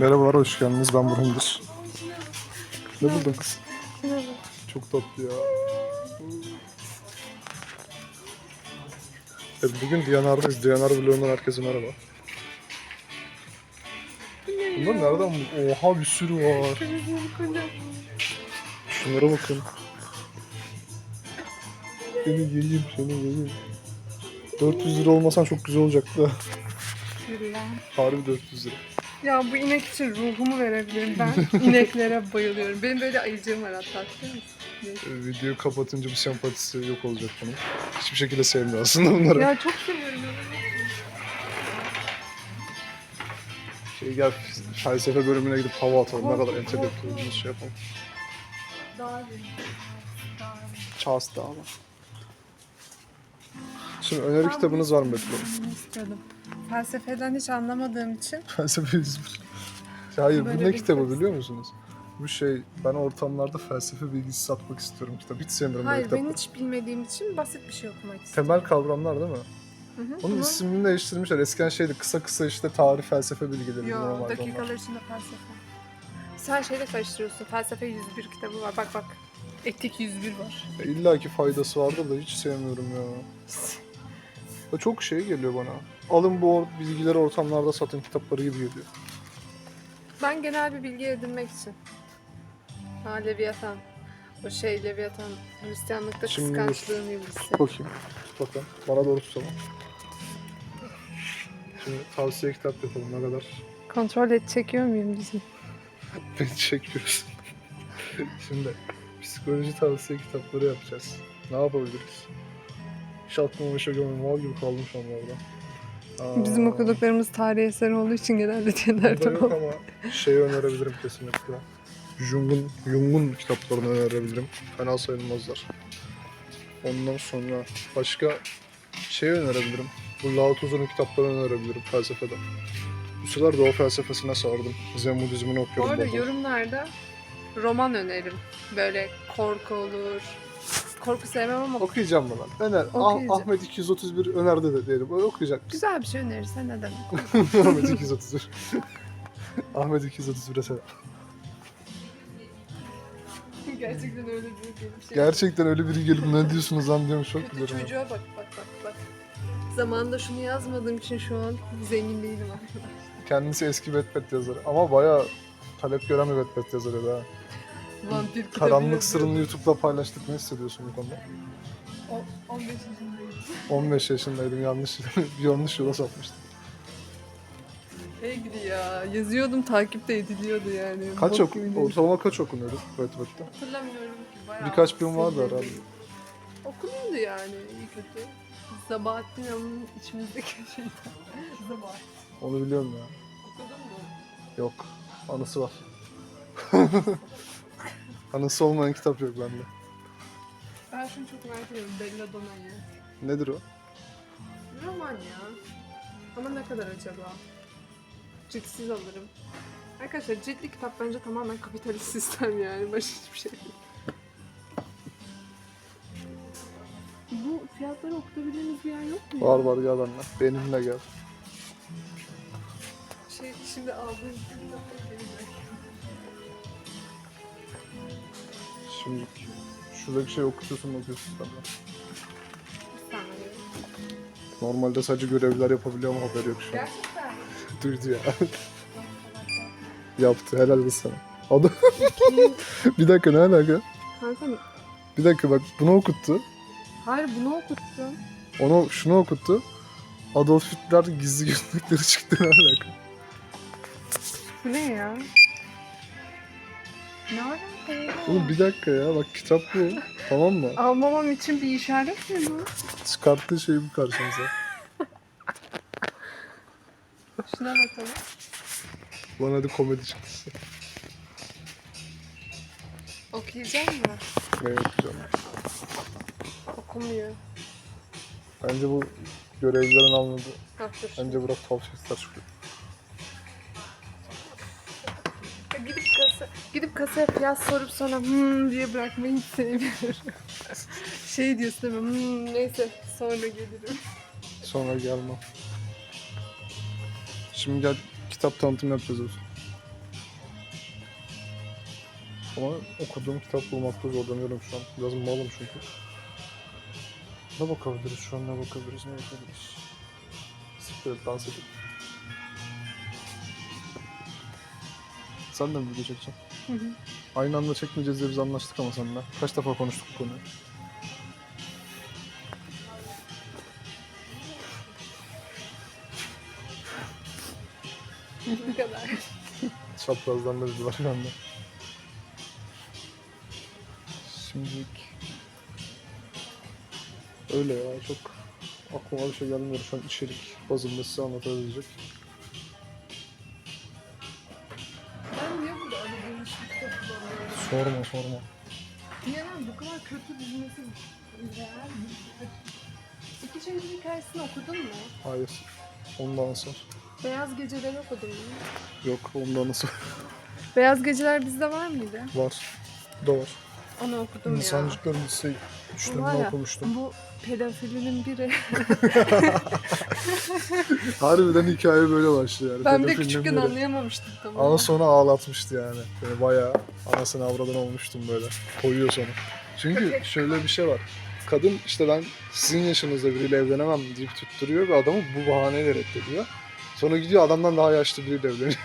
Merhabalar, hoş geldiniz. Ben Burhan'dır. Ne buldun kız? Çok tatlı ya. Evet, bugün Diyanar'dayız. Diyanar vlogundan herkese merhaba. Bunlar nereden bu? Oha bir sürü var. Şunlara bakın. Seni yiyeyim, seni yiyeyim. 400 lira olmasan çok güzel olacaktı. Harbi 400 lira. Ya bu inek için ruhumu verebilirim ben. İneklere bayılıyorum. Benim böyle ayıcığım var hatta biliyor musun? Ee, Videoyu kapatınca bu sempatisi yok olacak bunun. Hiçbir şekilde sevmiyor aslında bunları. Ya çok seviyorum. Şey gel felsefe bölümüne gidip hava atalım. Ne kadar entelektüel şey yapalım. Daha. Charles da ama. Şimdi öneri kitabınız var mı Betül? İstiyordum. Felsefeden hiç anlamadığım için Felsefe 101. Hayır bu Böyle ne bir kitabı kitap. biliyor musunuz? Bu şey ben ortamlarda felsefe bilgisi satmak istiyorum kitap. Hiç sevmiyorum böyle Hayır ben kitapları. hiç bilmediğim için basit bir şey okumak istiyorum. Temel kavramlar değil mi? Hı hı. Onun Ama- ismini değiştirmişler. Eskiden şeydi kısa kısa işte tarih felsefe bilgileri Yo, normalde onlar. dakikalar içinde felsefe. Sen şeyle karıştırıyorsun. Felsefe 101 kitabı var. Bak bak. Etik 101 var. Ya İlla ki faydası vardır da hiç sevmiyorum ya. Ya çok şey geliyor bana. Alın bu bilgileri ortamlarda satın kitapları gibi geliyor. Ben genel bir bilgi edinmek için. Ha Leviathan. O şey Leviathan. Hristiyanlıkta Şimdi- kıskançlığın iblisi. Bakayım. Bakın. Bana doğru tutalım. Şimdi tavsiye kitap yapalım ne kadar. Kontrol et çekiyor muyum bizi? Beni çekiyorsun. Şimdi psikoloji tavsiye kitapları yapacağız. Ne yapabiliriz? Hiç aklıma bir şey. Mal gibi kaldım şu an orada. Aa, Bizim okuduklarımız tarih eseri olduğu için genelde diyenler Burada yok ama şey önerebilirim kesinlikle. Jung'un, Jung'un kitaplarını önerebilirim. Fena sayılmazlar. Ondan sonra başka şey önerebilirim. Bu Lao Tzu'nun kitaplarını önerebilirim felsefede. Bu sıralar Doğu felsefesine sardım. Zen Budizmini Bu okuyorum. arada bazen. yorumlarda roman öneririm. Böyle korku olur. Korku sevmem ama Okuyacağım ben? Öner. Ah- Okuyacağım. Ahmet 231 önerdi de diyelim. Öyle okuyacak mısın? güzel bir şey önerirsen neden? Ahmet 231. Ahmet 231'e selam. Gerçekten öyle bir şey. Gerçekten öyle biri gelip ne diyorsunuz lan diyormuş. Çok Kötü güzel. çocuğa bak bak bak bak. Zamanında şunu yazmadığım için şu an zengin değilim arkadaşlar. Kendisi eski Wattpad yazarı ama bayağı talep gören bir Wattpad yazarı da. Vampir Karanlık sırrını YouTube'da paylaştık. Ne hissediyorsun bu konuda? O- 15 yaşındayım. 15 yaşındaydım. Yanlış yanlış yola sapmıştım. Hey gidi ya. Yazıyordum takip de ediliyordu yani. Kaç Bok oku gibi ortalama kaç okunuyordu Wattpad'de? Hatırlamıyorum ki bayağı. Birkaç bin vardı herhalde. Okunuyordu yani iyi kötü. Sabahattin Hanım'ın içimizdeki şeyden. Sabahattin. Onu biliyorum ya. Okudun mu? Yok. Anısı var. Anısı olmayan kitap yok bende. Ben şunu çok merak ediyorum. Bella Dona'yı. Nedir o? Roman ya. Ama ne kadar acaba? Ciltsiz alırım. Arkadaşlar ciltli kitap bence tamamen kapitalist sistem yani. Başka hiçbir şey değil. Bu fiyatları okutabildiğiniz bir yer yok mu? Var var gel benimle. Benimle gel. Şey, şimdi aldığım kitapları Şimdi şuradaki şey okutuyorsun okuyorsun saniye. Normalde sadece görevler yapabiliyor ama haberi yok şu an. Gerçekten. Duydu ya. Yaptı helal olsun sana. Adı... bir dakika ne alaka? Kanka Bir dakika bak bunu okuttu. hayır bunu okuttum. Onu şunu okuttu. Adolf Hitler gizli günlükleri çıktı ne alaka? Bu ne ya? Ne alaka? Oğlum bir dakika ya bak kitap bu. tamam mı? Almamam için bir işaret mi bu? Çıkarttığı şey bu karşımıza. Şuna bakalım. Bana hadi komedi çıktısı. Okuyacak mı? Ne yapacağım? Okumuyor. Bence bu görevlilerin anladı. Bence bırak tavşaklar çıkıyor. Gidip kasaya fiyat sorup sonra hmm diye bırakmayı hiç sevmiyorum. şey diyorsun değil mi? Hmm, neyse sonra gelirim. Sonra gelmem. Şimdi gel kitap tanıtım yapacağız. Özür. Ama okuduğum kitap bulmakta zorlanıyorum şu an. Biraz malım çünkü. Ne bakabiliriz şu an ne bakabiliriz ne bakabiliriz. Siktir et dans edip. Sen de mi video? Hı hı. Aynı anda çekmeyeceğiz diye biz anlaştık ama seninle. Kaç defa konuştuk bu konuyu? Bu kadar. Çaprazdan da bizi var şu anda. Şimdilik öyle ya çok aklıma bir şey gelmiyor şu an içerik bazında size anlatabilecek. Sorma sorma. Neden bu kadar kötü dizmesi real? İki çocuğun hikayesini okudun mu? Hayır. Ondan sonra. Beyaz Geceleri okudun mu? Yok ondan sonra Beyaz Geceler bizde var mıydı? var. Da var. Onu okudum ya. İnsancıkların liseyi Bu var ya, okumuştum. Bu pedofilinin biri. Harbiden hikaye böyle başlıyor yani. ben de Pedofilinin küçükken biri. anlayamamıştım tamam. Ama sonra ağlatmıştı yani. Beni bayağı anasını avradan olmuştum böyle. Koyuyor sonra. Çünkü şöyle bir şey var. Kadın işte ben sizin yaşınızda biriyle evlenemem deyip tutturuyor ve adamı bu bahaneyle reddediyor. Sonra gidiyor adamdan daha yaşlı biriyle evleniyor.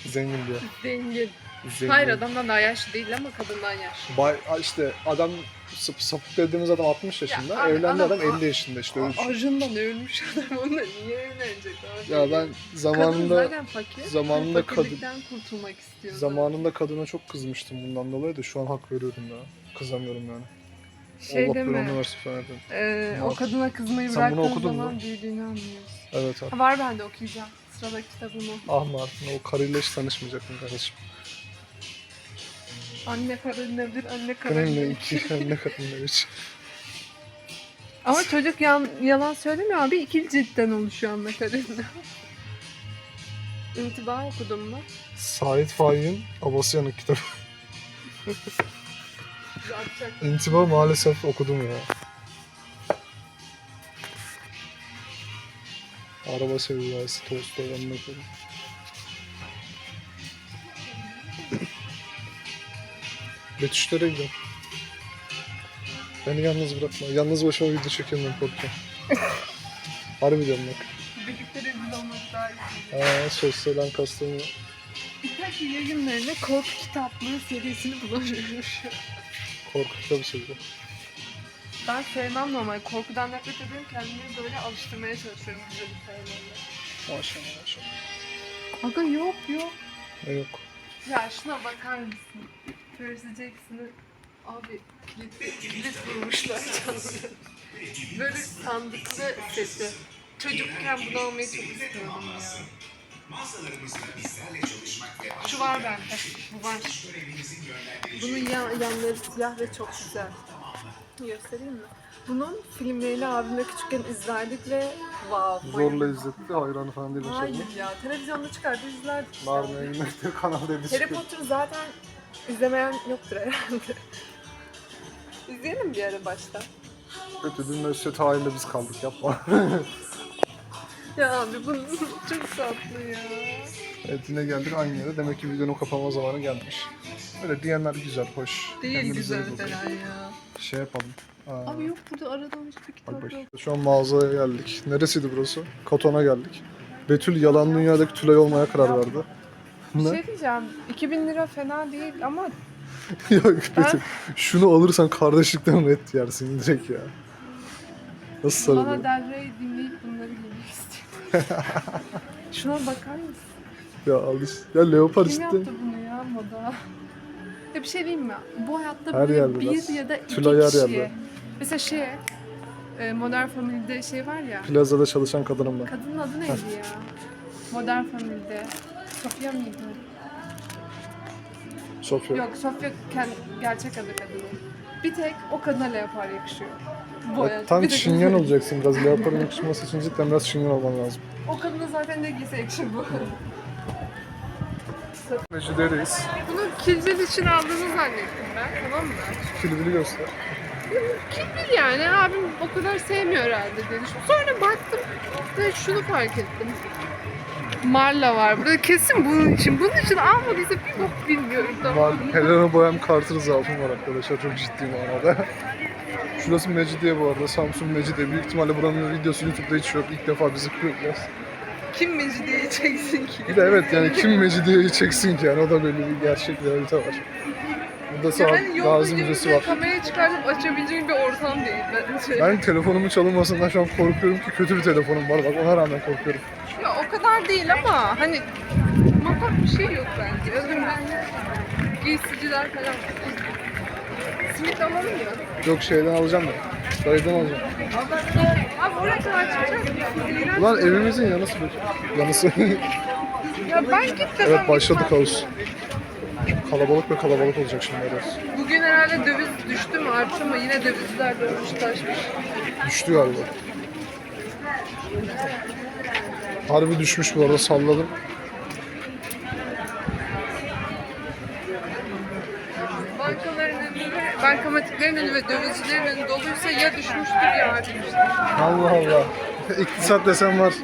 Zengin diye. Zengin. Zengin. Hayır adamdan daha yaşlı değil ama kadından yaşlı. Bay, işte adam sap, sapık dediğimiz adam 60 yaşında. abi evlendi adam- adam 50 yaşında işte. Öyle düşün. Arjundan ölmüş adam onunla niye evlenecek abi? Ya ben Kadın zamanında zaten fakir. zamanında kadın- Fakirlikten kurtulmak istiyor. zamanında kadına çok kızmıştım bundan dolayı da şu an hak veriyorum ya. Kızamıyorum yani. Şey Allah deme. belanı versin falan dedim. Ee, o kadına kızmayı Sen bunu bıraktığın okudun mu? zaman büyüdüğünü anlıyorsun. Evet abi. Ha, var bende okuyacağım. Sıradaki kitabım o. Ah Martin o karıyla hiç tanışmayacaktın kardeşim. Anne karınla bir, anne Karıyla karınla iki, ne kadınla üç. Ama çocuk yan, yalan söylemiyor abi. İkili ciltten oluşuyor anne karınla. İntiba okudun mu? Sait Faik'in Babası Yanık kitabı. Atacak. İntiba maalesef okudum ya. Araba sevgilisi Tolstoy yanına Betüşlere gidiyorum. Beni yalnız bırakma. Yalnız başıma video çekemem korkuyorum. Harbi diyorum bak. Birlikte rezil olmak daha iyi. Aa, sosyal ankastımı İpek yayınlarına korku kitaplığı serisini an. korku kitabı seviyorum. Ben sevmem normal. Korkudan nefret ediyorum. Kendimi böyle alıştırmaya çalışıyorum güzel hikayelerle. Maşallah maşallah. Aga yok yok. Ne yok. Ya şuna bakar mısın? Percy Jackson'ı abi kilit, kilit vurmuşlar canlı. Böyle sandıklı sesi. Çocukken bunu almayı çok istiyordum ya. Şu var bende. Bu var. Bunun yan, yanları siyah ve çok güzel. Göstereyim mi? Bunun filmlerini abimle küçükken izlerdik ve wow. Zorla izletti. Hayranı falan değilim. Hayır ya. Televizyonda çıkardı izlerdik. Narnia Yemekte kanalda Harry çıkıyor. Potter'ı zaten izlemeyen yoktur herhalde. İzleyelim bir ara baştan. Kötü dün Mesut haline biz kaldık yapma. Ya abi bu çok tatlı ya. evet yine geldik aynı yere. Demek ki videonun kapanma zamanı gelmiş. Öyle diyenler güzel, hoş. Değil Kendinize güzel bakın. falan ya. Şey yapalım. Aa, Abi yok burada aradan hiçbir bak kitap bak. yok. Şu an mağazaya geldik. Neresiydi burası? Katon'a geldik. Betül yalan dünyadaki Tülay olmaya karar verdi. Bir şey diyeceğim. 2000 lira fena değil ama Yok Betül. Şunu alırsan kardeşlikten red yersin direkt ya. Nasıl bana sarılıyor? Del Rey dinleyip bunları giymek istiyorum. Şuna bakar mısın? Ya al işte. Ya leopar Kim işte. yaptı bunu ya moda? Ya bir şey diyeyim mi? Bu hayatta Her böyle yerde bir biraz. ya da iki Tülay her kişiye. yerde. Mesela şey, e, Modern Family'de şey var ya. Plazada çalışan kadınım ben. Kadının adı neydi ya? Modern Family'de. Sofia mıydı? Sofya. Yok Sofia kend- gerçek adı kadının. Bir tek o kadına leopar yakışıyor. Bu Ya, hayat. tam Bir tek- şinyen olacaksın biraz. Leopar'ın yakışması için cidden biraz şinyen olman lazım. O kadına zaten ne giyse yakışır bu. Mecidereyiz. Bunu kilbir için aldığını zannettim ben tamam mı? Kilibini göster. Kilbir yani abim o kadar sevmiyor herhalde diye düşündüm. Sonra baktım ve şunu fark ettim. Marla var. Burada kesin bunun için. Bunun için almadıysa bir bok bilmiyorum. Tamam. Var, Helena Bohem Carter zaafım var arkadaşlar çok ciddi manada. Şurası Mecidiye bu arada. Samsun Mecidiye. Büyük ihtimalle buranın videosu YouTube'da hiç yok. İlk defa bizi kırıyoruz. Kim Mecidiye'yi çeksin ki? Bir de evet yani kim Mecidiye'yi çeksin ki yani o da böyle bir gerçek realite var. Burada sağ Yani Müzesi yürürken var. kamerayı çıkartıp açabileceğim bir ortam değil bence. Ben telefonumun çalınmasından şu an korkuyorum ki kötü bir telefonum var bak ona rağmen korkuyorum. Ya o kadar değil ama hani matah bir şey yok bence. Önümde giysiciler falan. Simit alalım mı? Yok şeyden alacağım da. Dayıdan alacağım. Abi oraya kadar çıkacak mısın? Ulan evimizin yanısı bu. Yanısı. Ya ben git de evet ben başladık gitmem. Kalabalık ve kalabalık olacak şimdi orası. Bugün herhalde döviz düştü mü arttı mı? Yine dövizler dönmüş taşmış. Düştü galiba. Harbi düşmüş bu arada salladım. Bankaların önü, bankamatiklerin önü ve dövizcilerin önü doluysa ya düşmüştür ya artmıştır. Allah Allah. İktisat desem var.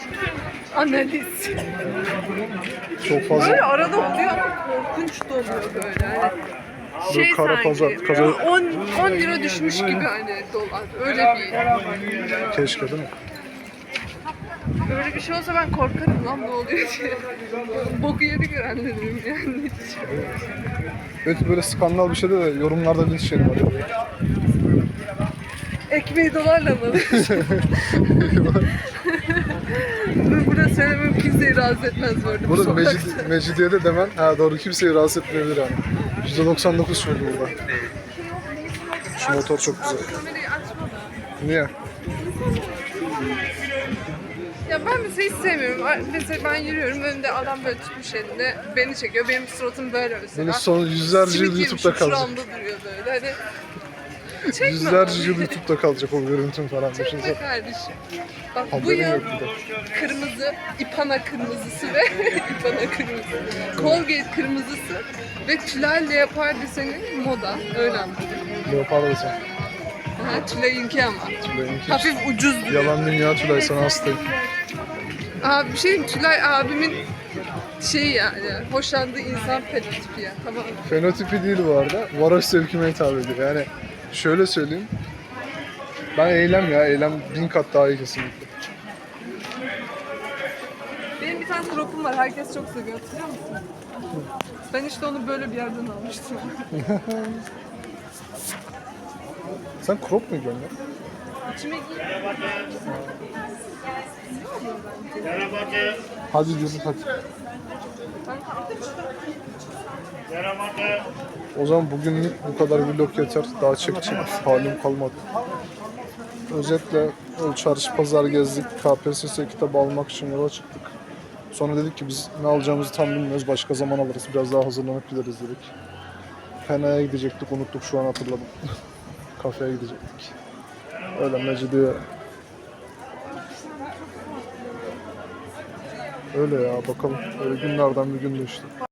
Analiz. Çok fazla. Böyle arada oluyor ama korkunç doluyor böyle. Hani Böyle şey kara sanki, pazar, kara- 10, 10 lira düşmüş gibi hani dolar. Öyle bir Keşke değil mi? Öyle bir şey olsa ben korkarım lan ne oluyor diye. Boku yedi görenlerim yani. Evet böyle skandal bir şeyde de yorumlarda linç şey var. Ekmeği dolarla mı alıyorsun? Burada söylemem kimseyi rahatsız etmez bu arada. bu Burada sokakta. Mecid, Mecidiye'de demen, ha doğru kimseyi rahatsız etmeyebilir yani. %99 şöyle burada. Şu motor çok güzel. Niye? Ya ben mesela hiç sevmiyorum. Mesela ben yürüyorum önümde adam böyle tutmuş elinde beni çekiyor. Benim suratım böyle mesela. Benim son yüzlerce Simit yıl YouTube'da kalacak. Şuramda duruyor böyle. Hani çekme Yüzlerce yıl YouTube'da kalacak o görüntün falan. Çekme Düşünsene. kardeşim. Bak bu Haberin yıl yok bir de. kırmızı, ipana kırmızısı ve ipana kırmızısı. Colgate kırmızısı ve tülay leopar deseni moda. Öyle anladım. Leopar da sen. Ha, tülayınki ama. Tülay'ınki. Hafif ucuz duruyor. Yalan dünya Tülay sana hastayım. Abi bir şey Tülay abimin şey yani hoşlandığı insan fenotipi ya tamam? Fenotipi değil bu arada. Varoş zevkime hitap ediyor. Yani şöyle söyleyeyim. Ben eylem ya. Eylem bin kat daha iyi kesinlikle. Benim bir tane crop'um var herkes çok seviyor hatırlıyor musun? Ben işte onu böyle bir yerden almıştım. Sen crop mu giyiyorsun ya? Hadi yürü hadi. O zaman bugünlük bu kadar vlog yeter. Daha çekecek halim kalmadı. Özetle çarşı pazar gezdik. KPSS kitabı almak için yola çıktık. Sonra dedik ki biz ne alacağımızı tam bilmiyoruz. Başka zaman alırız. Biraz daha hazırlanıp gideriz dedik. Fena'ya gidecektik. Unuttuk şu an hatırladım. Kafeye gidecektik. Öyle Mecidiye. Öyle ya bakalım. Öyle günlerden bir gündü işte.